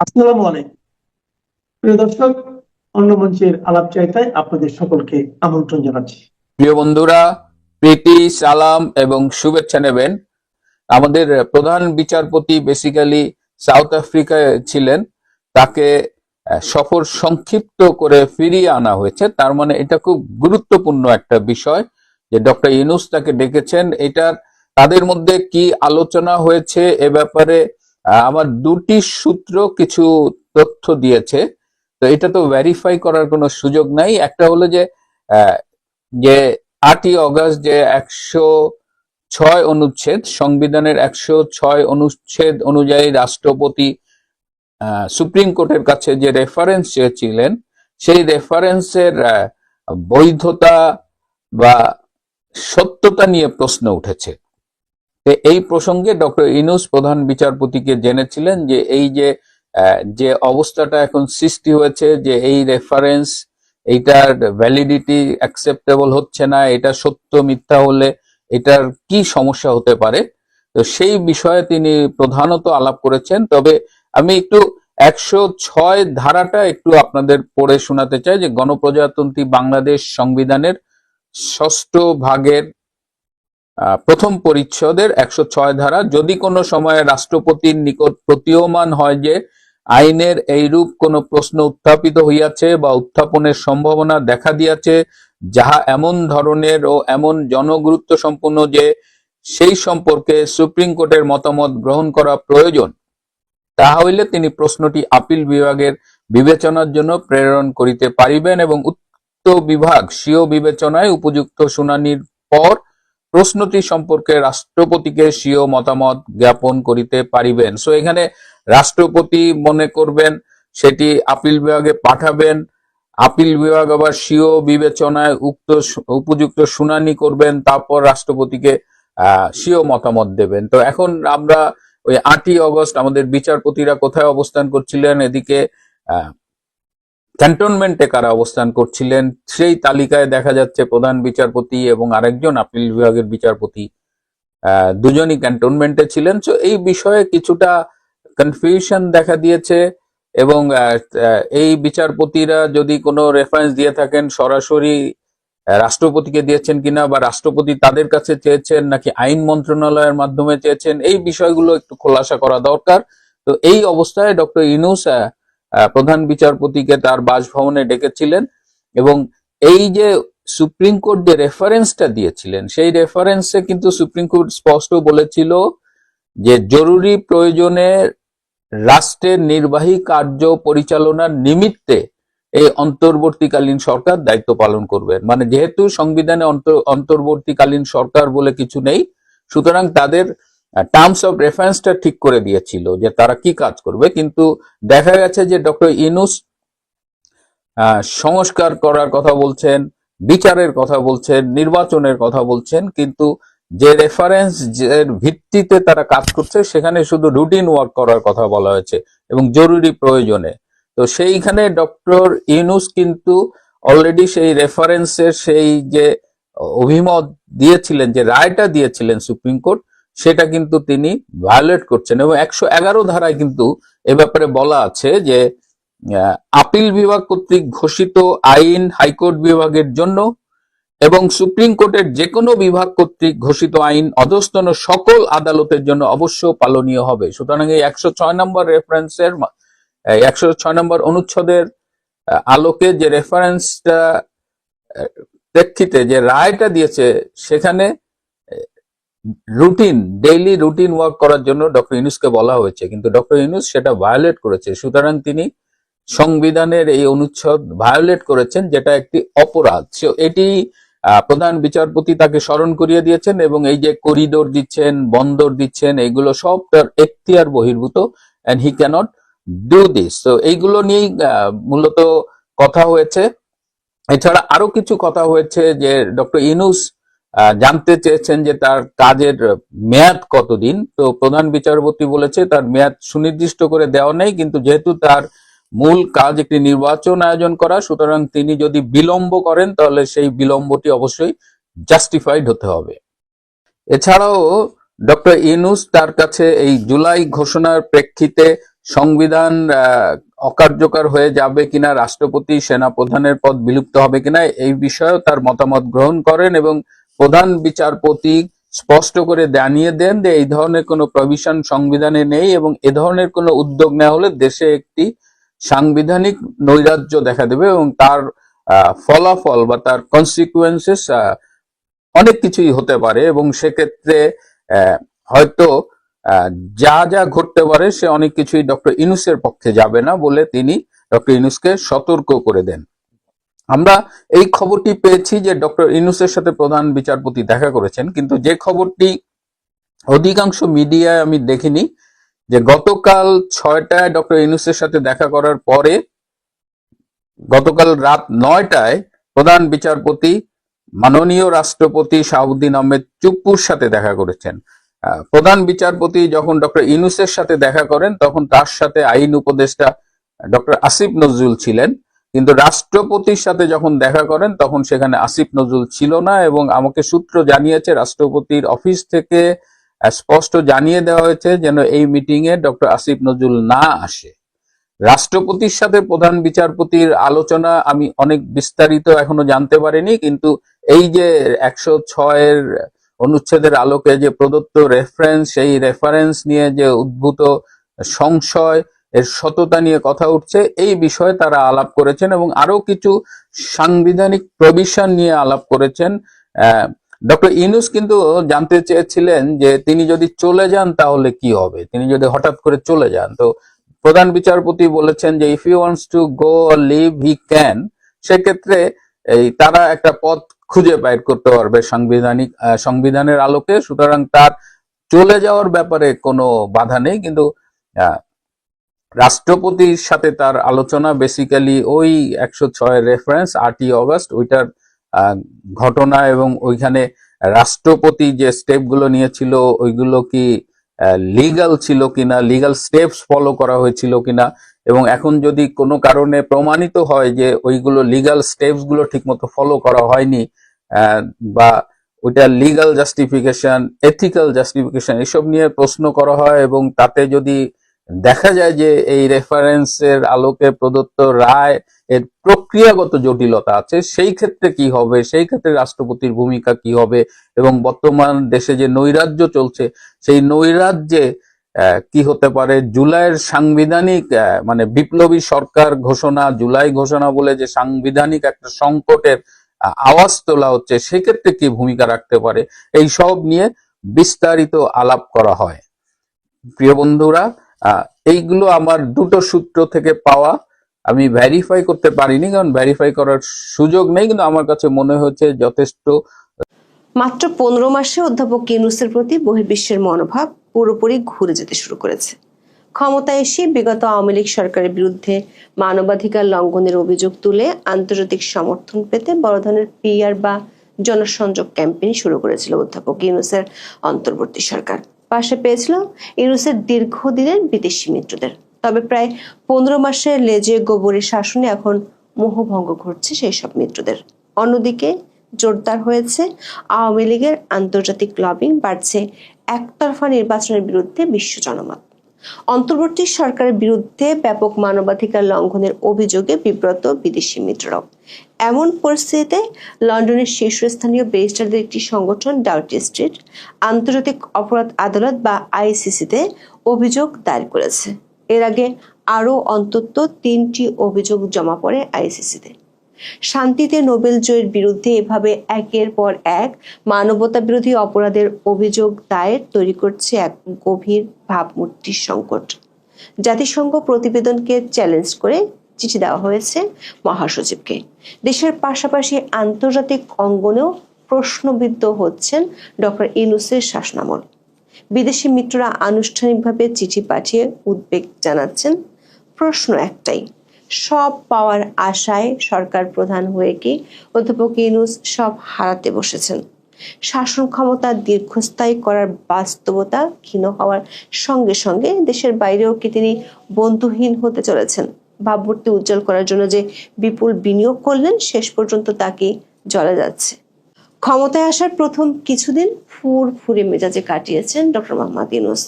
আসসালামু আলাইকুম। প্রিয় দর্শক, অন্য মঞ্চের আলাপ চাইতায় আপনাদের সকলকে আমন্ত্রণ জানাচ্ছি। প্রিয় বন্ধুরা, প্রীতি, সালাম এবং শুভেচ্ছা নেবেন। আমাদের প্রধান বিচারপতি বেসিক্যালি সাউথ আফ্রিকায় ছিলেন। তাকে সফর সংক্ষিপ্ত করে ফিরিয়ে আনা হয়েছে। তার মানে এটা খুব গুরুত্বপূর্ণ একটা বিষয় যে ডক্টর ইউনুস তাকে ডেকেছেন। এটার, তাদের মধ্যে কি আলোচনা হয়েছে এ ব্যাপারে আমার দুটি সূত্র কিছু তথ্য দিয়েছে। তো এটা তো ভেরিফাই করার কোনো সুযোগ নাই। একটা হলো যে যে আটই অগস্ট যে একশো ছয় অনুচ্ছেদ, সংবিধানের একশো ছয় অনুচ্ছেদ অনুযায়ী রাষ্ট্রপতি সুপ্রিম কোর্টের কাছে যে রেফারেন্স চেয়েছিলেন, সেই রেফারেন্সের বৈধতা বা সত্যতা নিয়ে প্রশ্ন উঠেছে। তো এই প্রসঙ্গে ডক্টর ইনুস প্রধান বিচারপতিকে জেনেছিলেন যে এই যে যে অবস্থাটা এখন সৃষ্টি হয়েছে, যে এই রেফারেন্স এইটার ভ্যালিডিটি অ্যাকসেপ্টেবল হচ্ছে না, এটা সত্য মিথ্যা হলে এটার কি সমস্যা হতে পারে? তো সেই বিষয়ে তিনি প্রধানত আলাপ করেছেন। তবে আমি একটু একশো ছয় ধারাটা একটু আপনাদের পড়ে শোনাতে চাই যে গণপ্রজাতন্ত্রী বাংলাদেশ সংবিধানের ষষ্ঠ ভাগের প্রথম পরিচ্ছদের একশো ছয় ধারা। যদি কোনো সময়ে রাষ্ট্রপতির নিকট প্রতীয়মান হয় যে আইনের এইরূপ কোনো প্রশ্ন উত্থাপিত হইয়াছে বা উত্থাপনের সম্ভাবনা দেখা দিয়াছে, যাহা এমন ধরনের ও এমন জনগুরুত্ব সম্পন্ন যে সেই সম্পর্কে সুপ্রিম কোর্টের মতামত গ্রহণ করা প্রয়োজন তাহা হইলে তিনি প্রশ্নটি আপিল বিভাগের বিবেচনার জন্য প্রেরণ করিতে পারিবেন এবং উক্ত বিভাগ স্বীয় বিবেচনায় উপযুক্ত শুনানির পর প্রশ্নটি সম্পর্কে রাষ্ট্রপতিকে স্বীয় মতামত জ্ঞাপন করিতে পারিবেন। সো এখানে রাষ্ট্রপতি মনে করবেন, সেটি আপিল বিভাগে পাঠাবেন, আপিল বিভাগ আবার স্বীয় বিবেচনায় উক্ত উপযুক্ত শুনানি করবেন, তারপর রাষ্ট্রপতিকে স্বীয় মতামত দেবেন। তো, এখন আমরা ওই আটই অগস্ট, আমাদের বিচারপতিরা কোথায় অবস্থান করছিলেন, এদিকে ক্যান্টনমেন্টে কারা অবস্থান করছিলেন, সেই তালিকায় দেখা যাচ্ছে প্রধান বিচারপতি এবং আরেকজন আপিল বিভাগের বিচারপতি দুজনই ক্যান্টনমেন্টে ছিলেন। তো এই বিষয়ে কিছুটা কনফিউশন দেখা দিয়েছে এবং এই বিচারপতিরা যদি কোনো রেফারেন্স দিয়ে থাকেন, সরাসরি রাষ্ট্রপতিকে দিয়েছেন কিনা বা রাষ্ট্রপতি তাদের কাছে চেয়েছেন নাকি আইন মন্ত্রণালয়ের মাধ্যমে চেয়েছেন, এই বিষয়গুলো একটু খোলাসা করা দরকার। তো, এই অবস্থায় ডক্টর ইনুস প্রধান বিচারপতিকে তার বাসভবনে ডেকেছিলেন এবং এই যে সুপ্রিম কোর্ট যে রেফারেন্সটা দিয়েছিলেন, সেই রেফারেন্সে কিন্তু সুপ্রিম কোর্ট স্পষ্ট বলেছিল যে জরুরি প্রয়োজনে রাষ্ট্রের নির্বাহী কার্য পরিচালনার নিমিত্তে এই অন্তর্বর্তীকালীন সরকার দায়িত্ব পালন করবেন। মানে যেহেতু সংবিধানে অন্ত- অন্তর্বর্তীকালীন সরকার বলে কিছু নেই, সুতরাং তাদের টার্মস অফ রেফারেন্সটা ঠিক করে দিয়েছিল যে তারা কি কাজ করবে। কিন্তু দেখা গেছে যে ডক্টর ইনুস সংস্কার করার কথা বলছেন, বিচারের কথা বলছেন, নির্বাচনের কথা বলছেন, কিন্তু যে রেফারেন্স এর ভিত্তিতে তারা কাজ করছে, সেখানে শুধু রুটিন ওয়ার্ক করার কথা বলা হয়েছে এবং জরুরি প্রয়োজনে। তো সেইখানে ডক্টর ইউনুস কিন্তু অলরেডি সেই রেফারেন্সের সেই যে অভিমত দিয়েছিলেন, যে রায়টা দিয়েছিলেন সুপ্রিম কোর্ট সেটা কিন্তু তিনি ভায়োলেট করছেন এবং একশো এগারো ধারায় কিন্তু এ ব্যাপারে বলা আছে যে আপিল বিভাগ কর্তৃক ঘোষিত আইন হাইকোর্ট বিভাগের জন্য এবং সুপ্রিম কোর্টের যে কোনো বিভাগ কর্তৃক ঘোষিত আইন অধস্তন সকল আদালতের জন্য অবশ্য পালনীয় হবে। সুতরাং এই একশো ছয় নম্বর রেফারেন্সের একশো ছয় নম্বর অনুচ্ছেদের আলোকে যে রেফারেন্সটা প্রেক্ষিতে যে রায়টা দিয়েছে, সেখানে রুটিন ডেইলি রুটিন ওয়ার্ক করার জন্য ডক্টর ইউনুসকে বলা হয়েছে। কিন্তু ডক্টর ইউনুস সেটা ভায়োলেট করেছে। সুতরাং তিনি সংবিধানের এই অনুচ্ছেদ ভায়োলেট করেছেন, যেটা একটি অপরাধ। এটি প্রধান বিচারপতি তাকে স্মরণ করিয়ে দিয়েছেন এবং এই যে করিডোর দিচ্ছেন, বন্দর দিচ্ছেন, এগুলো সব তার এখতিয়ার বহির্ভূত and he cannot do this তো এইগুলো নিয়েই মূলত কথা হয়েছে। এছাড়া আরও কিছু কথা হয়েছে যে ডক্টর ইনুস জানতে চেয়েছেন যে তার কাজের মেয়াদ কতদিন? তো প্রধান বিচারপতি বলেছে তার মেয়াদ সুনির্দিষ্ট করে দেওয়া নেই, কিন্তু যেহেতু তার মূল কাজ একটি নির্বাচন আয়োজন করা, সুতরাং তিনি যদি বিলম্ব করেন, তাহলে সেই বিলম্বটি অবশ্যই জাস্টিফাইড হতে হবে। এছাড়াও ডক্টর ইনুস তার কাছে এই জুলাই ঘোষণার প্রেক্ষিতে সংবিধান অকার্যকর হয়ে যাবে কিনা, রাষ্ট্রপতি, সেনাপ্রধানের পদ বিলুপ্ত হবে কিনা, এই বিষয়েও তার মতামত গ্রহণ করেন এবং প্রধান বিচারপতি স্পষ্ট করে জানিয়ে দেন যে এই ধরনের কোনো প্রভিশন সংবিধানে নেই এবং এ ধরনের কোনো উদ্যোগ নেওয়া হলে দেশে একটি সাংবিধানিক নৈরাজ্য দেখা দেবে এবং তার ফলাফল বা তার কনসিকুয়েন্সেস অনেক কিছুই হতে পারে এবং সেক্ষেত্রে হয়তো যা যা ঘটতে পারে সে অনেক কিছুই ডক্টর ইনুসের পক্ষে যাবে না বলে তিনি ডক্টর ইনুসকে সতর্ক করে দেন। আমরা এই খবরটি পেয়েছি যে ডক্টর ইনুসের সাথে প্রধান বিচারপতি দেখা করেছেন, কিন্তু যে খবরটি অধিকাংশ মিডিয়ায় আমি দেখিনি যে গতকাল ছয়টায় ডক্টর ইনুসের সাথে দেখা করার পরে গতকাল রাত নয়টায় প্রধান বিচারপতি, মাননীয় রাষ্ট্রপতি শাহাবুদ্দিন আহমেদ চুপ্পুর সাথে দেখা করেছেন। প্রধান বিচারপতি যখন ডক্টর ইনুসের সাথে দেখা করেন, তখন তার সাথে আইন উপদেষ্টা ডক্টর আসিফ নজরুল ছিলেন। কিন্তু রাষ্ট্রপতির সাথে যখন দেখা করেন, তখন সেখানে আসিফ নজরুল ছিল না এবং আমাকে সূত্র জানিয়েছে, রাষ্ট্রপতির অফিস থেকে স্পষ্ট জানিয়ে দেওয়া হয়েছে যেন এই মিটিং এ ডক্টর আসিফ নজরুল না আসে। রাষ্ট্রপতির সাথে প্রধান বিচারপতির আলোচনা আমি অনেক বিস্তারিত এখনও জানতে পারিনি, কিন্তু এই যে একশো ছয়ের অনুচ্ছেদের আলোকে যে প্রদত্ত রেফারেন্স সেই রেফারেন্স নিয়ে যে উদ্ভূত সংশয় এর সততা নিয়ে কথা উঠছে। এই বিষয়ে তারা আলাপ করেছেন এবং আরও কিছু সাংবিধানিক প্রভিশন নিয়ে আলাপ করেছেন। ডক্টর ইনুস কিন্তু জানতে চেয়েছিলেন যে তিনি যদি চলে যান তাহলে কি হবে? তিনি যদি হঠাৎ করে চলে যান, তো প্রধান বিচারপতি বলেছেন যে if you wants to go leave he can সেক্ষেত্রে এই তারা একটা পথ খুঁজে বাইর করতে পারবে সাংবিধানিক সংবিধানের আলোকে। সুতরাং তার চলে যাওয়ার ব্যাপারে কোনো বাধা নেই। কিন্তু রাষ্ট্রপতির সাথে তার আলোচনা বেসিক্যালি ওই একশো ছয় রেফারেন্স আটই অগস্ট, ওইটার ঘটনা এবং ওইখানে রাষ্ট্রপতি যে স্টেপগুলো নিয়েছিল, ওইগুলো কি লিগাল ছিল কিনা লিগাল স্টেপস ফলো করা হয়েছিল কিনা, এবং এখন যদি কোনো কারণে প্রমাণিত হয় যে ওইগুলো লিগাল স্টেপসগুলো ঠিকমতো ফলো করা হয়নি বা ওইটা লিগাল জাস্টিফিকেশন এথিক্যাল জাস্টিফিকেশন এসব নিয়ে প্রশ্ন করা হয় এবং তাতে যদি দেখা যায় যে এই রেফারেন্সের আলোকে প্রদত্ত রায় এর প্রক্রিয়াগত জটিলতা আছে। সেই ক্ষেত্রে কি হবে? সেই ক্ষেত্রে রাষ্ট্রপতির ভূমিকা কি হবে? এবং বর্তমান দেশে যে নৈরাজ্য চলছে, সেই নৈরাজ্যে কি হতে পারে? জুলাইয়ের সাংবিধানিক মানে বিপ্লবী সরকার ঘোষণা, জুলাই ঘোষণা বলে যে সাংবিধানিক একটা সংকটের আওয়াজ তোলা হচ্ছে, সেক্ষেত্রে কি ভূমিকা রাখতে পারে? এই সব নিয়ে বিস্তারিত আলাপ করা হয়। প্রিয় বন্ধুরা এইগুলো আমার দুটো সূত্র থেকে পাওয়া। আমি ভেরিফাই করতে পারিনি, কারণ ভেরিফাই করার সুযোগ নেই, কিন্তু আমার কাছে মনে হচ্ছে যথেষ্ট। মাত্র পনেরো মাসে অধ্যাপক ইউনুসের প্রতি বহির্বিশ্বের মনোভাব পুরোপুরি ঘুরে যেতে শুরু করেছে। ক্ষমতায় এসে বিগত আওয়ামী লীগ সরকারের বিরুদ্ধে মানবাধিকার লঙ্ঘনের অভিযোগ তুলে আন্তর্জাতিক সমর্থন পেতে বড় ধরনের পিআর বা জনসংযোগ ক্যাম্পেইন শুরু করেছিল অধ্যাপক ইউনুসের অন্তর্বর্তী সরকার। পাশে পেয়েছিল ইউনুসের দীর্ঘদিনের বিদেশি মিত্রদের। তবে প্রায় পনেরো মাসে লেজে গোবরের শাসনে এখন মোহভঙ্গ ঘটছে সেই সব মিত্রদের। অন্যদিকে জোরদার হয়েছে আওয়ামী লীগের আন্তর্জাতিক লবিং, বাড়ছে একতরফা নির্বাচনের বিরুদ্ধে বিশ্ব জনমত। অন্তর্বর্তী সরকারের বিরুদ্ধে ব্যাপক মানবাধিকার লঙ্ঘনের অভিযোগে বিব্রত বিদেশি মিত্ররাও। এমন পরিস্থিতিতে লন্ডনের শীর্ষস্থানীয় ব্যারিস্টারদের একটি সংগঠন ডাউটি স্ট্রিট, আন্তর্জাতিক অপরাধ আদালত বা আইসিসিতে অভিযোগ দায়ের করেছে। এর আগে আরও অন্তত তিনটি অভিযোগ জমা পড়ে আইসিসিতে। শান্তিতে নোবেল জয়ের বিরুদ্ধে এভাবে একের পর এক মানবতা বিরোধী অপরাধের অভিযোগ দায়ের তৈরি করছে এক গভীর ভাবমূর্তির সংকট। জাতিসংঘ প্রতিবেদনকে চ্যালেঞ্জ করে চিঠি দেওয়া হয়েছে মহাসচিবকে। দেশের পাশাপাশি আন্তর্জাতিক অঙ্গনেও প্রশ্নবিদ্ধ হচ্ছেন ডক্টর ইনুসের শাসনামল। বিদেশি মিত্ররা আনুষ্ঠানিকভাবে চিঠি পাঠিয়ে উদ্বেগ জানাচ্ছেন। প্রশ্ন একটাই সব পাওয়ার আশায় সরকার প্রধান হয়ে কি অধ্যাপক ইউনুস সব হারাতে বসেছেন। শাসন ক্ষমতা দীর্ঘস্থায়ী করার বাস্তবতা ক্ষীণ হওয়ার সঙ্গে সঙ্গে দেশের বাইরেও কি তিনি বন্ধুহীন হতে চলেছেন? ভাবমূর্তি উজ্জ্বল করার জন্য যে বিপুল বিনিয়োগ করলেন, শেষ পর্যন্ত তাকে জলে যাচ্ছে? ক্ষমতায় আসার প্রথম কিছুদিন ফুর ফুরে মেজাজে কাটিয়েছেন ডক্টর মোহাম্মদ ইউনুস।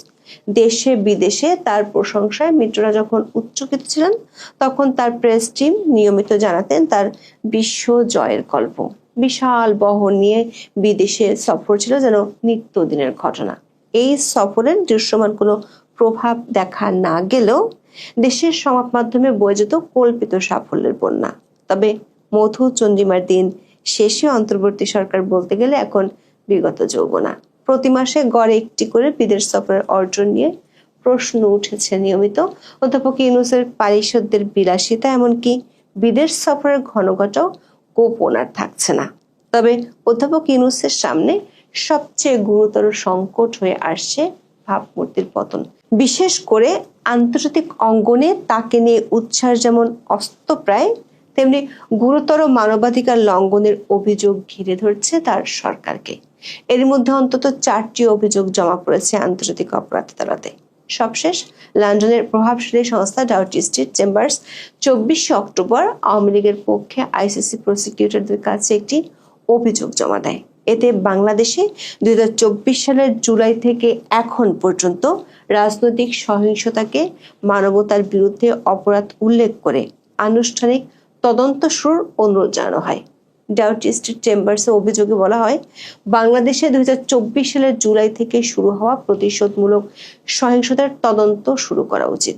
দেশে বিদেশে তার প্রশংসায় মিত্ররা যখন উচ্চকিত ছিলেন, তখন তার প্রেস টিম নিয়মিত জানাতেন তার বিশ্ব জয়ের গল্প। বিশাল বহর নিয়ে বিদেশে সফর ছিল যেন নিত্যদিনের ঘটনা। এই সফরের দৃশ্যমান কোনো প্রভাব দেখা না গেলেও দেশের সংবাদ মাধ্যমে বয়ে যেত কল্পিত সাফল্যের বন্যা। তবে মধু চন্দ্রিমার দিন শেষে অন্তর্বর্তী সরকার বলতে গেলে এখন বিগত যৌবনা। প্রতি মাসে গড়ে একটি করে বিদেশ সফরের অর্জন নিয়ে প্রশ্ন উঠেছে নিয়মিত। অধ্যাপক ইউনুসের পারিষদদের বিলাসিতা এমনকি বিদেশ সফরের ঘনঘটাও গোপন আর থাকছে না। তবে অধ্যাপক ইউনুসের সামনে সবচেয়ে গুরুতর সংকট হয়ে আসছে ভাবমূর্তির পতন। বিশেষ করে আন্তর্জাতিক অঙ্গনে তাকে নিয়ে উচ্ছ্বাস যেমন অস্তপ্রায় তেমনি গুরুতর মানবাধিকার লঙ্ঘনের অভিযোগ ঘিরে ধরছে তার সরকারকে। এর মধ্যে অন্তত চারটি অভিযোগ জমা পড়েছে আন্তর্জাতিক অপরাধ আদালতে। সবশেষ, লন্ডনের প্রভাবশালী সংস্থা ডাউটি স্ট্রিট চেম্বার্স চব্বিশে অক্টোবর আওয়ামী লীগের পক্ষে আইসিসি প্রসিকিউটরদের কাছে একটি অভিযোগ জমা দেয়। এতে বাংলাদেশে দুই হাজার চব্বিশ সালের জুলাই থেকে এখন পর্যন্ত রাজনৈতিক সহিংসতাকে, মানবতার বিরুদ্ধে অপরাধ উল্লেখ করে আনুষ্ঠানিক তদন্ত শুরুর অনুরোধ জানানো হয়। ডাউটি স্ট্রিট চেম্বার্সে অভিযোগে বলা হয়, বাংলাদেশে দুই সালের জুলাই থেকে শুরু হওয়া প্রতিশোধমূলক সহিংসতার তদন্ত শুরু করা উচিত।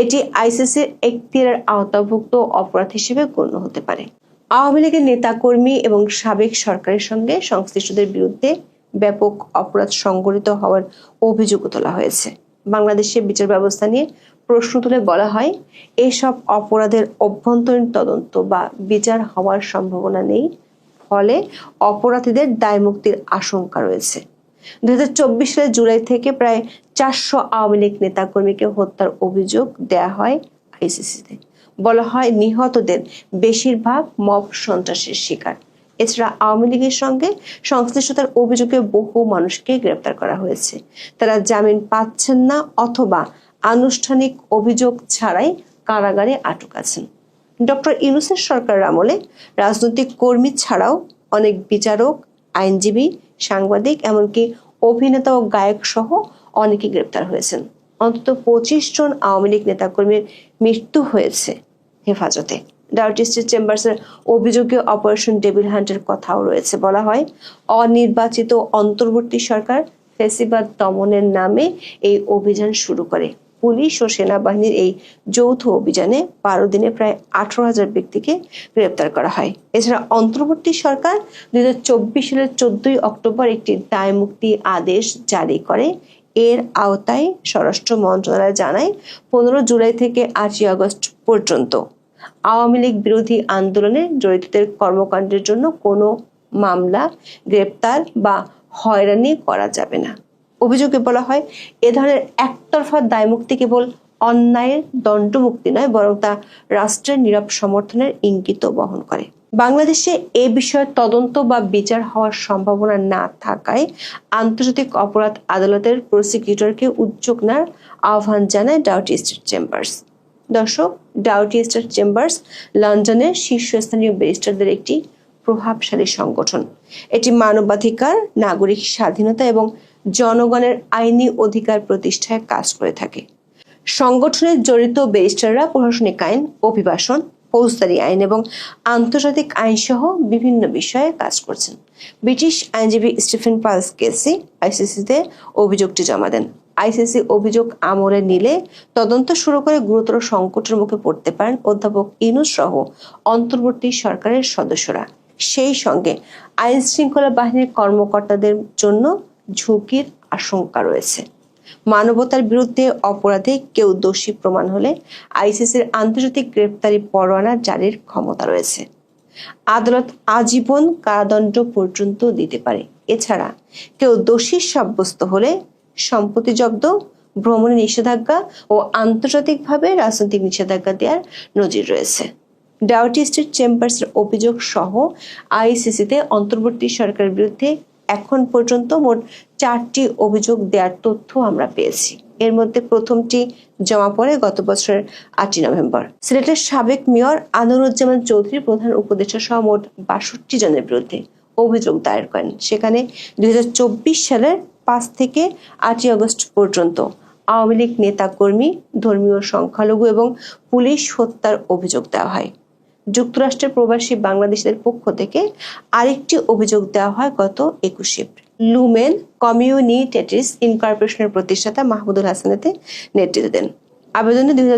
এটি আইসিসির এখতিয়ারের আওতাভুক্ত অপরাধ হিসেবে গণ্য হতে পারে। আওয়ামী লীগের নেতাকর্মী এবং সাবেক সরকারের সঙ্গে সংশ্লিষ্টদের বিরুদ্ধে ব্যাপক অপরাধ সংঘটিত হওয়ার অভিযোগও তোলা হয়েছে। বাংলাদেশে বিচার ব্যবস্থা নিয়ে প্রশ্ন তুলে বলা হয়, এসব অপরাধের অভ্যন্তরীণ তদন্ত বা বিচার হওয়ার সম্ভাবনা নেই, ফলে অপরাধীদের দায়মুক্তির আশঙ্কা রয়েছে। দুই সালের জুলাই থেকে প্রায় চারশো আওয়ামী লীগ নেতাকর্মীকে হত্যার অভিযোগ দেয়া হয় আইসিসিতে। বলা হয় নিহতদের বেশিরভাগ মব সন্ত্রাসের শিকার। এছাড়া আওয়ামী লীগের সঙ্গে সংশ্লিষ্টতার অভিযোগে বহু মানুষকে গ্রেপ্তার করা হয়েছে। তারা জামিন পাচ্ছেন না অথবা আনুষ্ঠানিক অভিযোগ ছাড়াই কারাগারে আটক আছেন। ডক্টর ইউনুসের সরকার আমলে রাজনৈতিক কর্মী ছাড়াও অনেক বিচারক, আইনজীবী, সাংবাদিক, এমনকি অভিনেতা ও গায়ক সহ অনেকে গ্রেপ্তার হয়েছেন। অন্তত পঁচিশ জন আওয়ামী লীগ নেতাকর্মীর মৃত্যু হয়েছে হেফাজতে। ডাউটি স্ট্রিট চেম্বার্সের অভিযোগে অপারেশন ডেভিল হান্টের কথাও রয়েছে বলা হয়। অনির্বাচিত অন্তর্বর্তী সরকার ফেসিবাদ দমনের নামে এই অভিযান শুরু করে। পুলিশ ও সেনাবাহিনীর এই যৌথ অভিযানে বারো দিনে প্রায় আঠারো হাজার ব্যক্তিকে গ্রেপ্তার করা হয়। এছাড়া অন্তর্বর্তী সরকার দু হাজার চব্বিশ সালের চোদ্দই অক্টোবর একটি দায় মুক্তি আদেশ জারি করে। এর আওতায় স্বরাষ্ট্র মন্ত্রণালয় জানায়, পনেরো জুলাই থেকে আটই আগস্ট পর্যন্ত আওয়ামী লীগ বিরোধী আন্দোলনে জড়িতদের কর্মকাণ্ডের জন্য কোনো মামলা, গ্রেপ্তার বা হয়রানি করা যাবে না। অভিযোগে বলা হয়, এ ধরনের একতরফা দায়মুক্তি কেবল অন্যায়ের দণ্ডমুক্তি নয়, বরং তা রাষ্ট্রের নীরব সমর্থনের ইঙ্গিত বহন করে। বাংলাদেশে এ বিষয়ে তদন্ত বা বিচার হওয়ার সম্ভাবনা না থাকায় আন্তর্জাতিক অপরাধ আদালতের প্রসিকিউটরকে উদ্যোগ নেওয়ার আহ্বান জানায় ডাউটি স্ট্রিট চেম্বার্স। দর্শক, ডাউটি স্টেট চেম্বার্স লন্ডনের শীর্ষস্থানীয় ব্যারিস্টারদের একটি প্রভাবশালী সংগঠন। এটি মানবাধিকার, নাগরিক স্বাধীনতা এবং জনগণের আইনি অধিকার প্রতিষ্ঠায় কাজ করে থাকে। সংগঠনের জড়িত ব্যারিস্টাররা প্রশাসনিক আইন, অভিবাসন, ফৌজদারি আইন এবং আন্তর্জাতিক আইন সহ বিভিন্ন বিষয়ে কাজ করছেন। ব্রিটিশ আইনজীবী স্টিফেন পালস কেসি আইসিসিতে অভিযোগটি জমা দেন। আইসিসি অভিযোগ আমলে নিলে তদন্ত শুরু করে গুরুতর সংকটের মুখে পড়তে পারেন অধ্যাপক ইনুস সহ অন্তর্বর্তী সরকারের সদস্যরা। সেই সঙ্গে আইন শৃঙ্খলা বাহিনীর কর্মকর্তাদের জন্য ঝুঁকির আশঙ্কা রয়েছে। মানবতার বিরুদ্ধে অপরাধে কেউ দোষী প্রমাণ হলে আইসিসির আন্তর্জাতিক গ্রেপ্তারি পরোয়ানা জারির ক্ষমতা রয়েছে। আদালত আজীবন কারাদণ্ড পর্যন্ত দিতে পারে। এছাড়া কেউ দোষী সাব্যস্ত হলে সম্পত্তি জব্দ ভ্রমণে নিষেধাজ্ঞা ও আন্তর্জাতিকভাবে রাজনৈতিক নিষেধাজ্ঞা দেওয়ার নজির রয়েছে। ডাউটি স্ট্রিট চেম্বার্সের অভিযোগ সহ আইসিসিতে অন্তর্বর্তী সরকারের বিরুদ্ধে এখন পর্যন্ত মোট চারটি অভিযোগ দেওয়ার তথ্য আমরা পেয়েছি। এর মধ্যে প্রথমটি জমা পড়ে গত বছরের আটই নভেম্বর। সিলেটের সাবেক মেয়র আনোয়ারুজ্জামান চৌধুরী, প্রধান উপদেষ্টা সহ মোট বাষট্টি জনের বিরুদ্ধে অভিযোগ দায়ের করেন। সেখানে দুই হাজার চব্বিশ সালের পাঁচ থেকে আটই আগস্ট পর্যন্ত আওয়ামী লীগ নেতাকর্মী, ধর্মীয় সংখ্যালঘু এবং পুলিশ হত্যার অভিযোগ দেওয়া হয়। যুক্তরাষ্ট্রের প্রবাসী বাংলাদেশিদের পক্ষ থেকে আরেকটি অভিযোগ দেওয়া হয় গত একুশে এপ্রিল। লুমেন কমিউনিটেটিস ইনকর্পোরেশনের প্রতিষ্ঠাতা মাহমুদুল হাসানেতে নেতৃত্ব দেন। আবেদনে দুই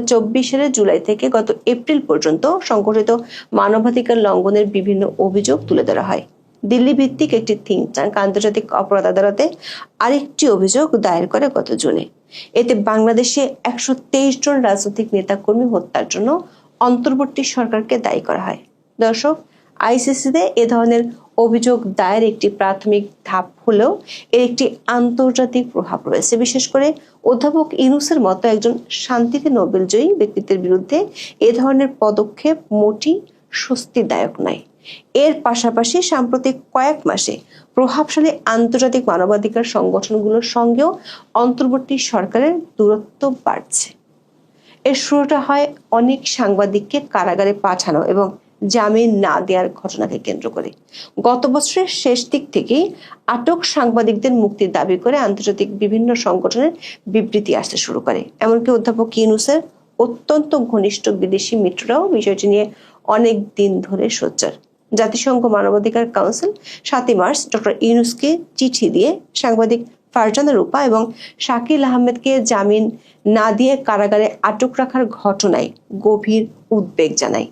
সালের জুলাই থেকে গত এপ্রিল পর্যন্ত সংগঠিত মানবাধিকার লঙ্ঘনের বিভিন্ন অভিযোগ তুলে ধরা হয়। দিল্লি ভিত্তিক একটি থিঙ্ক ট্যাঙ্ক আন্তর্জাতিক অপরাধ আদালতে আরেকটি অভিযোগ দায়ের করে গত জুনে। এতে বাংলাদেশে একশো তেইশ জন রাজনৈতিক নেতাকর্মী হত্যার জন্য অন্তর্বর্তী সরকারকে দায়ী করা হয়। দর্শক, আইসিসিতে এ ধরনের অভিযোগ দায়ের একটি প্রাথমিক ধাপ হলেও এর একটি আন্তর্জাতিক প্রভাব রয়েছে। বিশেষ করে অধ্যাপক ইনুসের মতো একজন শান্তিতে নোবেলজয়ী ব্যক্তিত্বের বিরুদ্ধে এ ধরনের পদক্ষেপ মোটি স্বস্তিদায়ক নয়। এর পাশাপাশি সাম্প্রতিক কয়েক মাসে প্রভাবশালী আন্তর্জাতিক মানবাধিকার সংগঠনগুলোর সঙ্গেও অন্তর্বর্তী সরকারের দূরত্ব বাড়ছে। এর শুরুটা হয় অনেক সাংবাদিককে কারাগারে পাঠানো এবং জামিন না দেওয়ার ঘটনাকে কেন্দ্র করে। গত বছরের শেষ দিক থেকেই আটক সাংবাদিকদের মুক্তির দাবি করে আন্তর্জাতিক বিভিন্ন সংগঠনের বিবৃতি আসতে শুরু করে। এমনকি অধ্যাপক ইউনুসের অত্যন্ত ঘনিষ্ঠ বিদেশি মিত্ররাও বিষয়টি নিয়ে অনেক দিন ধরে সোচ্চার। জাতিসংঘ মানবাধিকার কাউন্সিল সাতই মার্চ ডক্টর ইউনুসকে চিঠি দিয়ে সাংবাদিক ফারজানা রূপা এবং শাকিল আহমেদকে জামিন না দিয়ে কারাগারে আটক রাখার ঘটনায় গভীর উদ্বেগ জানায়।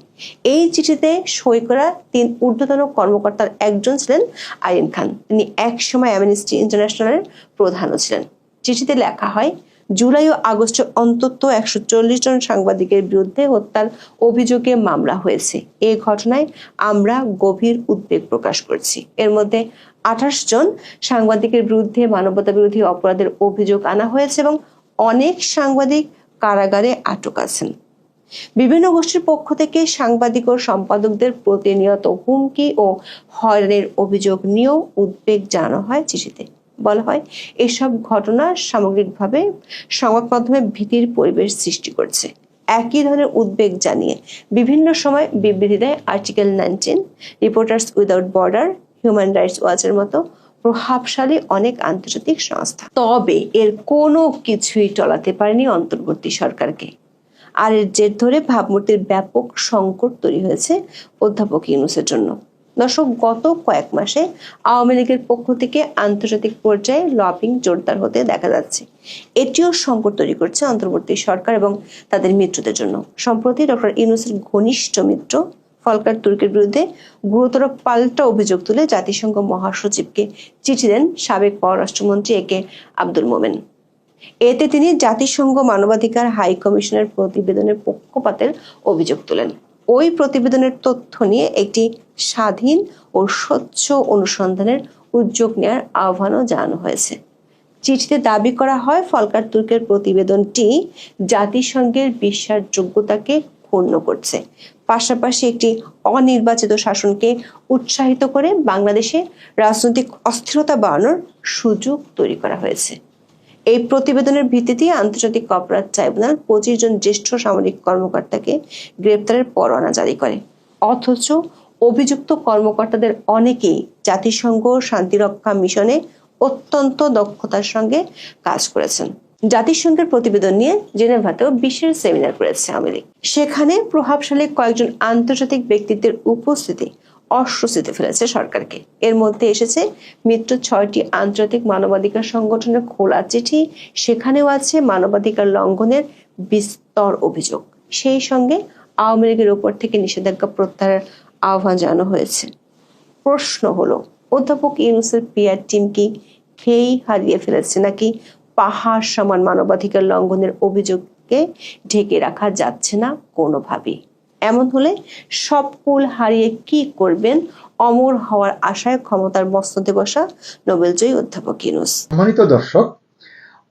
এই চিঠিতে সই করা তিন ঊর্ধ্বতন কর্মকর্তার একজন ছিলেন আইন খান। তিনি একসময় অ্যামনেস্টি ইন্টারন্যাশনালের প্রধানও ছিলেন। চিঠিতে লেখা হয়, জুলাই ও আগস্টে অন্তত একশো চল্লিশ জন সাংবাদিকের বিরুদ্ধে হত্যার অভিযোগে মামলা হয়েছে। এই ঘটনায় আমরা গভীর উদ্বেগ প্রকাশ করছি। এর মধ্যে আঠাশ জন সাংবাদিকের বিরুদ্ধে মানবতা বিরোধী অপরাধের অভিযোগ আনা হয়েছে এবং অনেক সাংবাদিক কারাগারে আটক আছেন। বিভিন্ন গোষ্ঠীর পক্ষ থেকে সাংবাদিক ও সম্পাদকদের প্রতিনিয়ত হুমকি ও হয়রানির অভিযোগ নিয়েও উদ্বেগ জানানো হয় চিঠিতে। বলা হয়, এসব ঘটনা সামগ্রিকভাবে সংবাদ মাধ্যমে ভীতির পরিবেশ সৃষ্টি করছে। একই ধরনের উদ্বেগ জানিয়ে বিভিন্ন সময় বিবৃতি দেয় article nineteen, reporters without border human rights ওয়াচের মতো প্রভাবশালী অনেক আন্তর্জাতিক সংস্থা। তবে এর কোনো কিছুই টলাতে পারেনি অন্তর্বর্তী সরকারকে। আর এর জের ধরে ভাবমূর্তির ব্যাপক সংকট তৈরি হয়েছে অধ্যাপক ইউনুসের জন্য। দর্শক, গত কয়েক মাসে আওয়ামী লীগের পক্ষ থেকে আন্তর্জাতিক পর্যায়ে লবিং জোরদার হতে দেখা যাচ্ছে। এটিও সংকট তৈরি করছে অন্তর্বর্তী সরকার এবং তাদের মিত্রদের জন্য। সম্প্রতি ডক্টর ইউনুসের ঘনিষ্ঠ মিত্র ফলকার তুর্কের বিরুদ্ধে গুরুতর পাল্টা অভিযোগ তুলে জাতিসংঘ মহাসচিবকে চিঠি দেন সাবেক পররাষ্ট্রমন্ত্রী এ কে আব্দুল মোমেন। এতে তিনি জাতিসংঘ মানবাধিকার হাই কমিশনের প্রতিবেদনের পক্ষপাতের অভিযোগ তোলেন। ওই প্রতিবেদনের তথ্য নিয়ে একটি স্বাধীন ও স্বচ্ছ অনুসন্ধানের উদ্যোগ নেওয়ার আহ্বানও জানানো হয়েছে। চিঠিতে দাবি করা হয়, ফলকার তুর্কের প্রতিবেদনটি জাতিসংঘের বিশ্বাসযোগ্যতাকে ক্ষুণ্ণ করছে। পাশাপাশি একটি অনির্বাচিত শাসনকে উৎসাহিত করে বাংলাদেশে রাজনৈতিক অস্থিরতা বাড়ানোর সুযোগ তৈরি করা হয়েছে। এই প্রতিবেদনের ভিত্তিতে আন্তর্জাতিক অপরাধ ট্রাইব্যুনাল পঁচিশ জন জ্যেষ্ঠ সামরিক কর্মকর্তাকে গ্রেপ্তারের পরোয়ানা জারি করে। অথচ অভিযুক্ত কর্মকর্তাদের অনেকেই জাতিসংঘ শান্তিরক্ষা মিশনে অত্যন্ত দক্ষতার সঙ্গে কাজ করেছেন। জাতিসংঘের প্রতিবেদন নিয়ে জেনেভাতেও বিশেষ সেমিনার করেছে আওয়ামী লীগ। সেখানে প্রভাবশালী কয়েকজন আন্তর্জাতিক ব্যক্তিত্বের উপস্থিতি অস্বস্তিতে ফেলেছে সরকারকে। এর মধ্যে এসেছে, মিত্র ছয়টি আন্তর্জাতিক মানবাধিকার সংগঠনের খোলা চিঠি, সেখানেও আছে মানবাধিকার লঙ্ঘনের বিস্তর অভিযোগ। সেই সঙ্গে আওয়ামী লীগের উপর থেকে নিষেধাজ্ঞা প্রত্যাহারের আহ্বান জানানো হয়েছে। প্রশ্ন হলো, অধ্যাপক ইউনুসের পিয়ার টিম কি খেয়েই হারিয়ে ফেলেছে নাকি পাহাড় সমান মানবাধিকার লঙ্ঘনের অভিযোগকে ঢেকে রাখা যাচ্ছে না কোনোভাবেই। এমন হলে সব কুল হারিয়ে কি করবেন? অমর হওয়ার আশায় ক্ষমতার মস্ততে বসা নোবেলজয়ী অধ্যাপক ইউনুস। সম্মানিত দর্শক,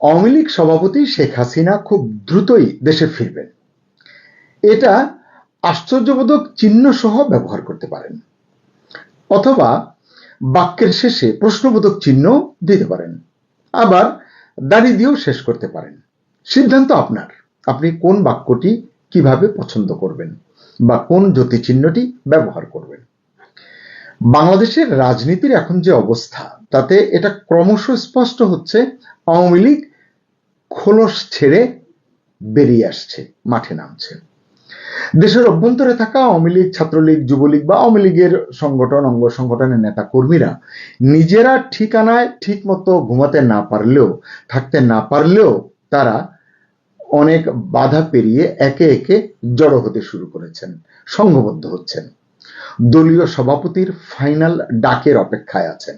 আওয়ামী লীগ সভাপতি শেখ হাসিনা খুব দ্রুতই দেশে ফিরবেন। এটা আশ্চর্যবোধক চিহ্ন সহ ব্যবহার করতে পারেন। অথবা বাক্যের শেষে প্রশ্নবোধক চিহ্ন দিতে পারেন। আবার দাড়ি দিয়েও শেষ করতে পারেন। সিদ্ধান্ত আপনার। আপনি কোন বাক্যটি কীভাবে পছন্দ করবেন বা কোন জ্যোতি চিহ্নটি ব্যবহার করবেন। বাংলাদেশের রাজনীতির এখন যে অবস্থা, তাতে এটা ক্রমশ স্পষ্ট হচ্ছে, আওয়ামী লীগ খোলস ছেড়ে বেরিয়ে আসছে, মাঠে নামছে। দেশের অভ্যন্তরে থাকা আওয়ামী লীগ, ছাত্রলীগ, যুবলীগ বা আওয়ামী লীগের সংগঠন, অঙ্গ সংগঠনের নেতা কর্মীরা নিজেরা ঠিকানায় ঠিক মতো ঘুমাতে না পারলেও, থাকতে না পারলেও তারা অনেক বাধা পেরিয়ে একে একে জড়ো হতে শুরু করেছেন, সংঘবদ্ধ হচ্ছেন। দলীয় সভাপতির ফাইনাল ডাকের অপেক্ষায় আছেন।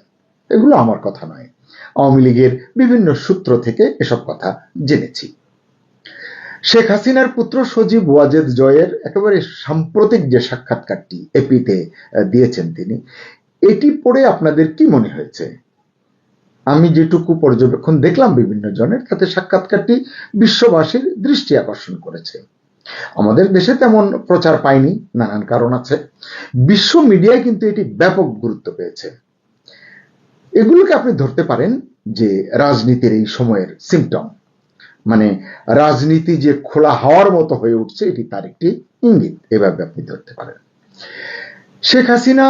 এগুলো আমার কথা নয়। আওয়ামী লীগের বিভিন্ন সূত্র থেকে এসব কথা জেনেছি। শেখ হাসিনার পুত্র সজীব ওয়াজেদ জয়ের একেবারে সাম্প্রতিক যে সাক্ষাৎকারটি এপিতে দিয়েছেন তিনি, এটি পড়ে আপনাদের কি মনে হয়েছে? আমি যেটুকু পর্যবেক্ষণ দেখলাম বিভিন্ন জনের, তাতে সাক্ষাৎকারটি বিশ্ববাসীর দৃষ্টি আকর্ষণ করেছে। আমাদের দেশে তেমন প্রচার পায়নি, নানান কারণ আছে। বিশ্ব মিডিয়ায় কিন্তু এটি ব্যাপক গুরুত্ব পেয়েছে। এগুলোকে আপনি ধরতে পারেন যে রাজনীতির এই সময়ের সিমটম মানে রাজনীতি যে খোলা হওয়ার মতো হয়ে উঠছে, এটি তার একটি ইঙ্গিত। এভাবে আপনি ধরতে পারেন। শেখ হাসিনা